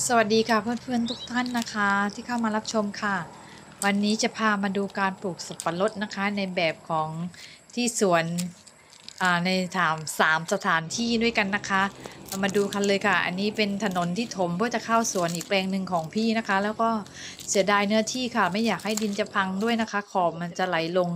สวัสดีค่ะเพื่อนๆทุกท่านนะคะที่เข้ามารับชมค่ะ วันนี้จะพามาดูการปลูกสับปะรดนะคะในแบบของที่สวนในถามสามสถานที่ด้วยกันนะคะเรามาดูกันเลยค่ะ อันนี้เป็นถนนที่ถมเพื่อจะเข้าสวนอีกแปลงหนึ่งของพี่นะคะ แล้วก็เสียดายเนื้อที่ค่ะ ไม่อยากให้ดินจะพังด้วยนะคะ ขอบมันจะไหลลง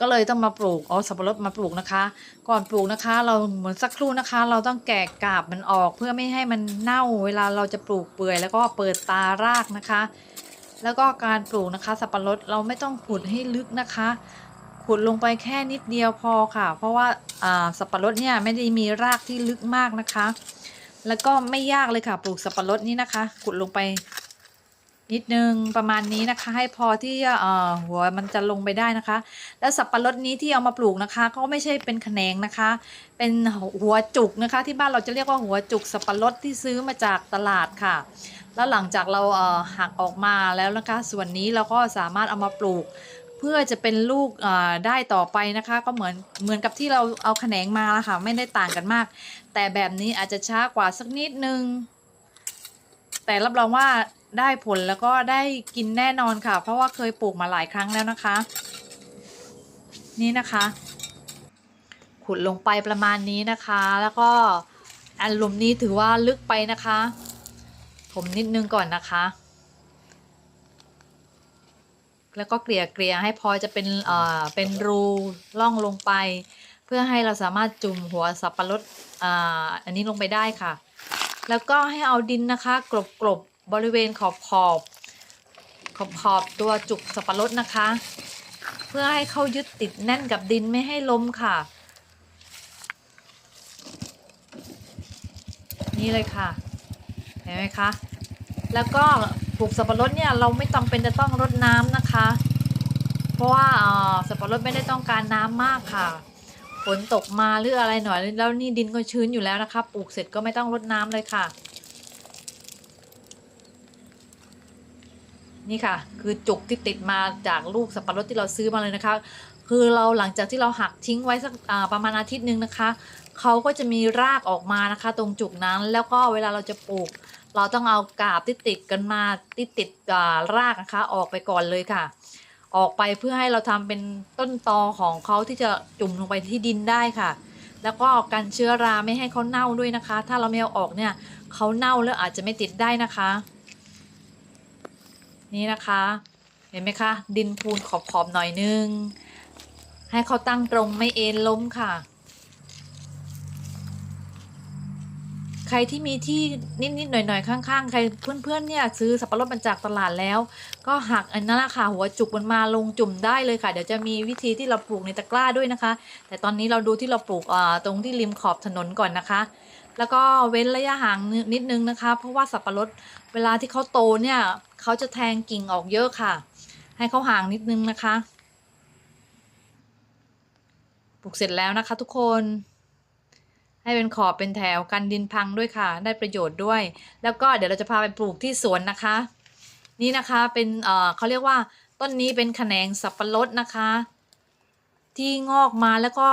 ก็เลยต้องมาปลูกเอสับปะรดมาปลูกนะคะ ก่อนปลูกนะคะ เราเหมือนสักครู่นะคะ เราต้องแกะกาบมันออกเพื่อไม่ให้มันเน่าเวลาเราจะปลูกเปื่อย แล้วก็เปิดตารากนะคะ แล้วก็การปลูกนะคะสับปะรดเราไม่ต้องขุดให้ลึกนะคะขุดลงไปแค่นิดเดียวพอค่ะ เพราะว่าอ่าสับปะรดเนี่ยไม่ได้มีรากที่ลึกมากนะคะ แล้วก็ไม่ยากเลยค่ะ ปลูกสับปะรดนี่นะคะ ขุดลงไป นิดนึงประมาณนี้นะคะ ให้พอที่หัวมันจะลงไปได้นะคะ แล้วสับปะรดนี้ที่เอามาปลูกนะคะ ก็ไม่ใช่เป็นแขนงนะคะ เป็นหัวจุกนะคะ ที่บ้านเราจะเรียกว่าหัวจุกสับปะรดที่ซื้อมาจากตลาดค่ะ แล้วหลังจากเราหักออกมาแล้วนะคะ ส่วนนี้เราก็สามารถเอามาปลูก เพื่อจะเป็นลูกได้ต่อไปนะคะ ก็เหมือนเหมือนกับที่เราเอาแขนงมาละค่ะ ไม่ได้ต่างกันมาก แต่แบบนี้อาจจะช้ากว่าสักนิดนึงแต่รับรองว่า ได้ผลแล้วก็ได้กินแน่นอนค่ะ เพราะว่าเคยปลูกมาหลายครั้งแล้วนะคะ นี่นะคะ ขุดลงไปประมาณนี้นะคะ แล้วก็อันหลุมนี้ถือว่าลึกไปนะคะผมนิดนึงก่อนนะคะ แล้วก็เกลี่ยเกลี่ยให้พอจะเป็นเอ่อเป็นรูล่องลงไป เพื่อให้เราสามารถจุ่มหัวสับปะรดอ่าอันนี้ลงไปได้ค่ะ แล้วก็ให้เอาดินนะคะกลบกลบ บริเวณขอบขอบขอบขอบตัวจุกสับปะรดนะคะ เพื่อให้เขายึดติดแน่นกับดินไม่ให้ล้มค่ะ นี่เลยค่ะ เห็นไหมคะ แล้วก็ปลูกสับปะรดเนี่ยเราไม่จำเป็นจะต้องรดน้ำนะคะ เพราะว่าอ่อสับปะรดไม่ได้ต้องการน้ำมากค่ะฝนตกมาหรืออะไรหน่อยแล้วนี่ดินก็ชื้นอยู่แล้วนะคะ ปลูกเสร็จก็ไม่ต้องรดน้ำเลยค่ะ นี่ค่ะ คือจุกที่ติดมาจากลูกสับปะรดที่เราซื้อมาเลยนะคะ คือเราหลังจากที่เราหักทิ้งไว้สักประมาณอาทิตย์หนึ่งนะคะเขาก็จะมีรากออกมานะคะ ตรงจุกนั้นแล้วก็เวลาเราจะปลูก เราต้องเอากาบที่ติดกันมาที่ติดรากนะคะ ออกไปก่อนเลยค่ะ ออกไปเพื่อให้เราทำเป็นต้นตอของเขาที่จะจุ่มลงไปที่ดินได้ค่ะ แล้วก็กันเชื้อราไม่ให้เขาเน่าด้วยนะคะ ถ้าเราไม่เอาออกเนี่ยเขาเน่าแล้วอาจจะไม่ติดได้นะคะ นี่นะคะ เห็นไหมคะ ดินพูนขอบๆหน่อยนึง ให้เขาตั้งตรงไม่เอ็นล้มค่ะ ใครที่มีที่นิดๆหน่อยๆข้างๆ ใครเพื่อนๆเนี่ยซื้อสับปะรดมาจากตลาดแล้ว ก็หักอันนั้นนะคะหัวจุกมันมาลงจุ่มได้เลยค่ะ เดี๋ยวจะมีวิธีที่เราปลูกในตะกร้าด้วยนะคะ แต่ตอนนี้เราดูที่เราปลูกอ่าตรงที่ริมขอบถนนก่อนนะคะ แล้วก็เว้นระยะห่างนิดนึงนะคะ เพราะว่าสับปะรดเวลาที่เขาโตเนี่ยเขาจะแทงกิ่งออกเยอะค่ะ ให้เขาห่างนิดนึงนะคะปลูกเสร็จแล้วนะคะทุกคน ให้เป็นขอบเป็นแถวกันดินพังด้วยค่ะ ได้ประโยชน์ด้วย แล้วก็เดี๋ยวเราจะพาไปปลูกที่สวนนะคะ นี่นะคะเป็นเอ่อเขาเรียกว่าต้นนี้เป็นแขนงสับปะรดนะคะ ที่งอกมาแล้วก็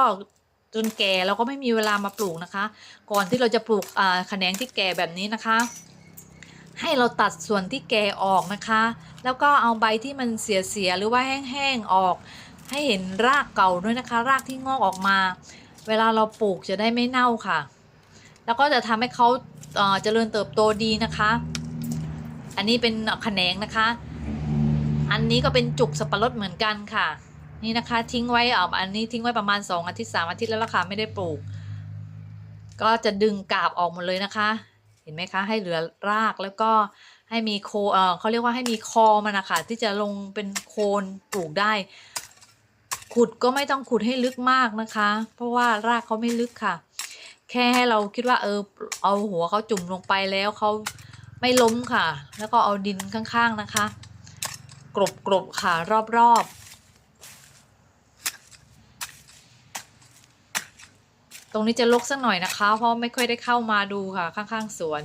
จนแก่เราก็ไม่มีเวลามาปลูกนะคะ ก่อนที่เราจะปลูกอ่าแขนงที่แก่แบบนี้นะคะ ให้เราตัดส่วนที่แก่ออกนะคะ แล้วก็เอาใบที่มันเสียๆหรือว่าแห้งๆออก ให้เห็นรากเก่าด้วยนะคะ รากที่งอกออกมา เวลาเราปลูกจะได้ไม่เน่าค่ะ แล้วก็จะทำให้เขาเอ่อเจริญเติบโตดีนะคะ อันนี้เป็นแขนงนะคะ อันนี้ก็เป็นจุกสับปะรดเหมือนกันค่ะ นี่นะคะทิ้งไว้อ่ออันนี้ทิ้งไว้ประมาณ 2 อาทิตย์3อาทิตย์แล้วล่ะค่ะไม่ได้ปลูก ก็จะดึงกาบออกหมดเลยนะคะ เห็นไหมคะ ให้เหลือรากแล้วก็ให้มีโคเออเขาเรียกว่าให้มีคอมันนะคะที่จะลงเป็นโคนปลูกได้ ขุดก็ไม่ต้องขุดให้ลึกมากนะคะ เพราะว่ารากเขาไม่ลึกค่ะ แค่ให้เราคิดว่าเออเอาหัวเขาจุ่มลงไปแล้วเขาไม่ล้มค่ะ แล้วก็เอาดินข้างๆนะคะ กรบกรบๆค่ะรอบๆ ตรงนี้จะลกสักหน่อยนะคะ เพราะไม่ค่อยได้เข้ามาดูค่ะ ข้างๆสวน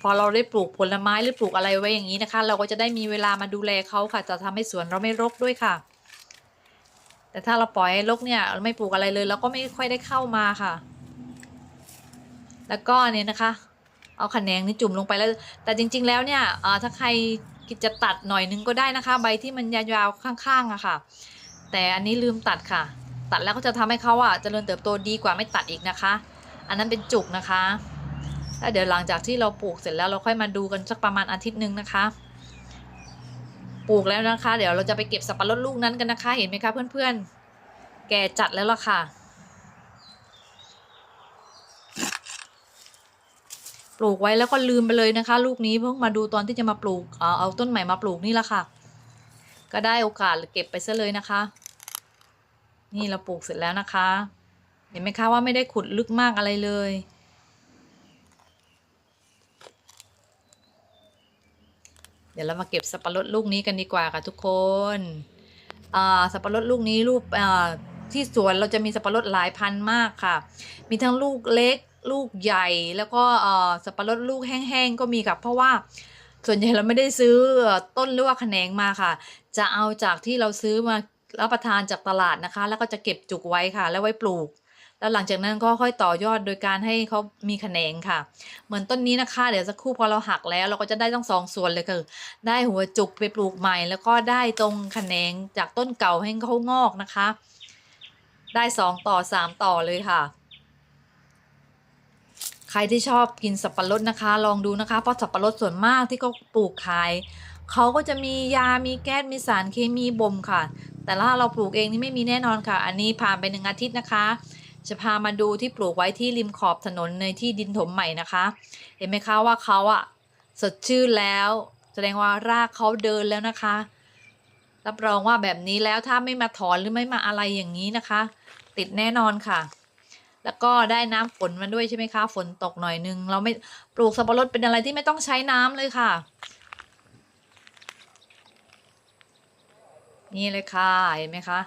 พอเราได้ปลูกผลไม้หรือปลูกอะไรไว้อย่างนี้นะคะ เราก็จะได้มีเวลามาดูแลเขาค่ะ จะทำให้สวนเราไม่รกด้วยค่ะ แต่ถ้าเราปล่อยให้รกเนี่ย ไม่ปลูกอะไรเลยเราก็ไม่ค่อยได้เข้ามาค่ะ แล้วก็เนี่ยนะคะ เอาแขนงนี่จุ่มลงไปแล้ว แต่จริง ๆ แล้วเนี่ยถ้าใครคิดจะตัดหน่อยนึงก็ได้นะคะ ใบที่มันยาวๆข้างๆอะค่ะ แต่อันนี้ลืมตัดค่ะ ตัดแล้วก็จะทำให้เขาอะเจริญเติบโตดีกว่าไม่ตัดอีกนะคะ อันนั้นเป็นจุกนะคะแล้วเดี๋ยวหลังจากที่เราปลูกเสร็จแล้วเราค่อยมาดูกันสักประมาณอาทิตย์หนึ่งนะคะ ปลูกแล้วนะคะ เดี๋ยวเราจะไปเก็บสับปะรดลูกนั้นกันนะคะ เห็นไหมคะเพื่อนๆ แก่จัดแล้วล่ะค่ะ ปลูกไว้แล้วก็ลืมไปเลยนะคะ ลูกนี้เพิ่งมาดูตอนที่จะมาปลูกเอาเอาต้นใหม่มาปลูกนี่ละค่ะ ก็ได้โอกาสเก็บไปซะเลยนะคะ นี่เราปลูกเสร็จแล้วนะคะ เห็นไหมคะว่าไม่ได้ขุดลึกมากอะไรเลย เดี๋ยวเรามาเก็บสับปะรดลูกนี้กันดีกว่าค่ะทุกคนสับปะรดลูกนี้ลูกที่สวนเราจะมีสับปะรดหลายพันมากค่ะ มีทั้งลูกเล็กลูกใหญ่แล้วก็สับปะรดลูกแห้งๆก็มีค่ะเพราะว่าส่วนใหญ่เราไม่ได้ซื้อต้นหรือว่าแขนงมาค่ะ จะเอาจากที่เราซื้อมา รับประทานจากตลาดนะคะ แล้วก็จะเก็บจุกไว้ค่ะ แล้วไว้ปลูก แล้วหลังจากนั้นก็ค่อยต่อยอดโดยการให้เขามีแขนงค่ะ เหมือนต้นนี้นะคะ เดี๋ยวสักครู่พอเราหักแล้ว เราก็จะได้ทั้งสองส่วนเลยคือได้หัวจุกไปปลูกใหม่ แล้วก็ได้ตรงแขนงจากต้นเก่าให้เขางอกนะคะ ได้สองต่อสามต่อเลยค่ะใครที่ชอบกินสับปะรดนะคะ ลองดูนะคะ เพราะสับปะรดส่วนมากที่เขาปลูกขาย เขาก็จะมียามีแก๊สมีสารเคมีบ่มค่ะ แต่ถ้าเราปลูกเองนี่ไม่มีแน่นอนค่ะ อันนี้ผ่านไปหนึ่งอาทิตย์นะคะ จะพามาดูที่ปลูกไว้ที่ริมขอบถนนในที่ดินถมใหม่นะคะ เห็นไหมคะว่าเขาอะสดชื่นแล้ว แสดงว่ารากเขาเดินแล้วนะคะ รับรองว่าแบบนี้แล้วถ้าไม่มาถอนหรือไม่มาอะไรอย่างนี้นะคะ ติดแน่นอนค่ะ แล้วก็ได้น้ำฝนมาด้วยใช่ไหมคะ ฝนตกหน่อยนึง เราไม่ปลูกสับปะรดเป็นอะไรที่ไม่ต้องใช้น้ำเลยค่ะ นี่เลยค่ะเห็นไหมคะ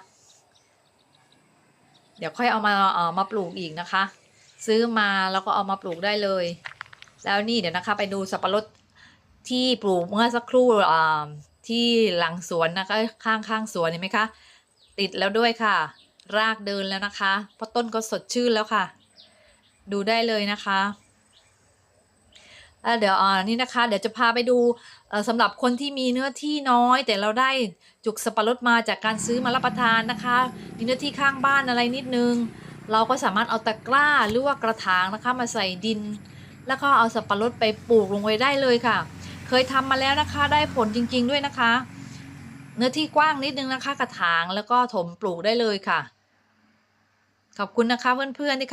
เดี๋ยวค่อยเอามาเอ่อมาปลูกอีกนะคะ ซื้อมาแล้วก็เอามาปลูกได้เลย แล้วนี่เดี๋ยวนะคะ ไปดูสับปะรดที่ปลูกเมื่อสักครู่อ่าที่หลังสวนนะคะข้างข้างสวนเห็นไหมคะ ติดแล้วด้วยค่ะ รากเดินแล้วนะคะ เพราะต้นก็สดชื่นแล้วค่ะ ดูได้เลยนะคะ เดี๋ยวอ่านี่นะคะ เดี๋ยวจะพาไปดูสำหรับคนที่มีเนื้อที่น้อย แต่เราได้จุกสับปะรดมาจากการซื้อมารับประทานนะคะ มีเนื้อที่ข้างบ้านอะไรนิดนึง เราก็สามารถเอาตะกร้าหรือว่ากระถางนะคะมาใส่ดิน แล้วก็เอาสับปะรดไปปลูกลงไว้ได้เลยค่ะ เคยทำมาแล้วนะคะได้ผลจริง ๆ ด้วยนะคะ เนื้อที่กว้างนิดนึงนะคะ กระถางแล้วก็ถมปลูกได้เลยค่ะ ขอบคุณนะคะเพื่อนๆที่เข้า